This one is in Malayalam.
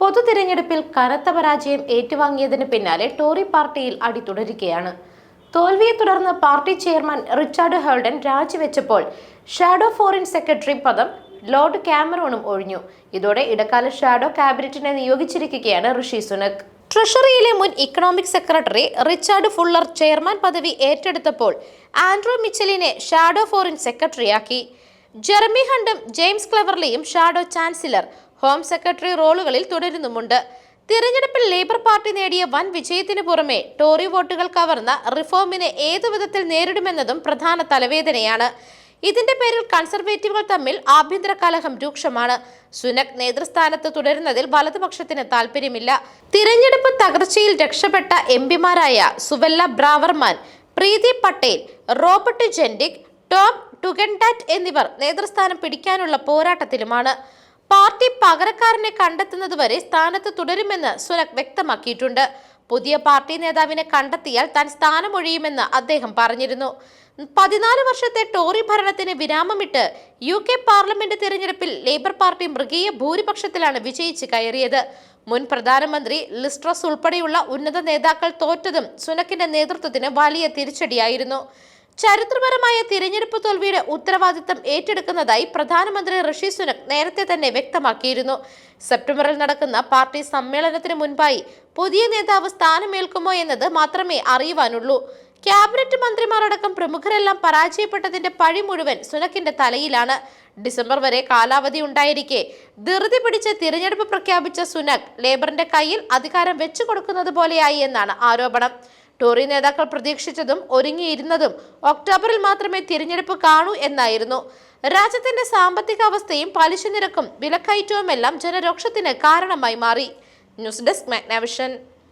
പൊതു തിരഞ്ഞെടുപ്പിൽ കനത്ത പരാജയം ഏറ്റുവാങ്ങിയതിന് പിന്നാലെ ടോറി പാർട്ടിയിൽ അടി തുടരുകയാണ്. തോൽവിയെ തുടർന്ന് പാർട്ടി ചെയർമാൻ റിച്ചാർഡ് ഹേൾഡൻ രാജിവെച്ചപ്പോൾ ഷാഡോ ഫോറിൻ സെക്രട്ടറി പദം ലോർഡ് ക്യാമറോണും ഒഴിഞ്ഞു. ഇതോടെ ഇടക്കാല ഷാഡോ ക്യാബിനറ്റിനെ നിയോഗിച്ചിരിക്കുകയാണ് ഋഷി സുനക്. ട്രഷറിയിലെ മുൻ economic secretary Richard Fuller chairman പദവി ഏറ്റെടുത്തപ്പോൾ ആൻഡ്രൂ മിച്ചലിനെ ഷാഡോ ഫോറിൻ സെക്രട്ടറിയാക്കി. ജെർമി ഹണ്ടും ജെയിംസ് ക്ലവർലിയും ഷാഡോ ചാൻസലർ ഹോം സെക്രട്ടറി റോളുകളിൽ തുടരുന്നുമുണ്ട്. തിരഞ്ഞെടുപ്പിൽ ലേബർ പാർട്ടി നേടിയ വൻ വിജയത്തിനു പുറമെ ടോറി വോട്ടുകൾ കവർന്ന റിഫോമിനെ ഏതു വിധത്തിൽ നേരിടുമെന്നതും പ്രധാന തലവേദനയാണ്. ഇതിന്റെ പേരിൽ കൺസർവേറ്റീവുകൾ തമ്മിൽ ആഭ്യന്തര കലഹം രൂക്ഷമാണ്. സുനക് നേതൃസ്ഥാനത്ത് തുടരുന്നതിൽ വലതുപക്ഷത്തിന് താല്പര്യമില്ല തിരഞ്ഞെടുപ്പ് തകർച്ചയിൽ രക്ഷപ്പെട്ട M പിമാരായ Suella Braverman Priti Patel Robert Jenrick Tom Tugendhat എന്നിവർ നേതൃസ്ഥാനം പിടിക്കാനുള്ള പോരാട്ടത്തിലുമാണ്. പാർട്ടി പകരക്കാരനെ കണ്ടെത്തുന്നതുവരെ സ്ഥാനത്ത് തുടരുമെന്ന് സുനക് വ്യക്തമാക്കിയിട്ടുണ്ട്. പുതിയ പാർട്ടി നേതാവിനെ കണ്ടെത്തിയാൽ താൻ സ്ഥാനമൊഴിയുമെന്ന് അദ്ദേഹം പറഞ്ഞിരുന്നു. പതിനാല് വർഷത്തെ ടോറി ഭരണത്തിന് വിരാമമിട്ട് യു കെ പാർലമെന്റ് തിരഞ്ഞെടുപ്പിൽ ലേബർ പാർട്ടി മൃഗീയ ഭൂരിപക്ഷത്തിലാണ് വിജയിച്ച് കയറിയത്. മുൻ പ്രധാനമന്ത്രി ലിസ്ട്രസ് ഉൾപ്പെടെയുള്ള ഉന്നത നേതാക്കൾ തോറ്റതും സുനക്കിന്റെ നേതൃത്വത്തിന് വലിയ തിരിച്ചടിയായിരുന്നു. ചരിത്രപരമായ തിരഞ്ഞെടുപ്പ് തോൽവിയുടെ ഉത്തരവാദിത്തം ഏറ്റെടുക്കുന്നതായി പ്രധാനമന്ത്രി ഋഷി സുനക് നേരത്തെ തന്നെ വ്യക്തമാക്കിയിരുന്നു. സെപ്റ്റംബറിൽ നടക്കുന്ന പാർട്ടി സമ്മേളനത്തിന് മുൻപായി പുതിയ നേതാവ് സ്ഥാനമേൽക്കുമോ എന്നത് മാത്രമേ അറിയുവാനുള്ളൂ. ക്യാബിനറ്റ് മന്ത്രിമാരടക്കം പ്രമുഖരെല്ലാം പരാജയപ്പെട്ടതിന്റെ പഴി മുഴുവൻ സുനക്കിന്റെ തലയിലാണ്. ഡിസംബർ വരെ കാലാവധി ഉണ്ടായിരിക്കെ. ധൃതി പിടിച്ച് തിരഞ്ഞെടുപ്പ് പ്രഖ്യാപിച്ച സുനക് ലേബറിന്റെ കയ്യിൽ അധികാരം വെച്ചു കൊടുക്കുന്നത് പോലെയായി എന്നാണ് ആരോപണം. ടോറി നേതാക്കൾ പ്രതീക്ഷിച്ചതും ഒരുങ്ങിയിരുന്നതും ഒക്ടോബറിൽ മാത്രമേ തിരഞ്ഞെടുപ്പ് കാണൂ എന്നായിരുന്നു. രാജ്യത്തിന്റെ സാമ്പത്തിക അവസ്ഥയും പലിശ നിരക്കും വിലക്കയറ്റവുമെല്ലാം ജനരോക്ഷത്തിന് കാരണമായി മാറി. News desk Magnavision.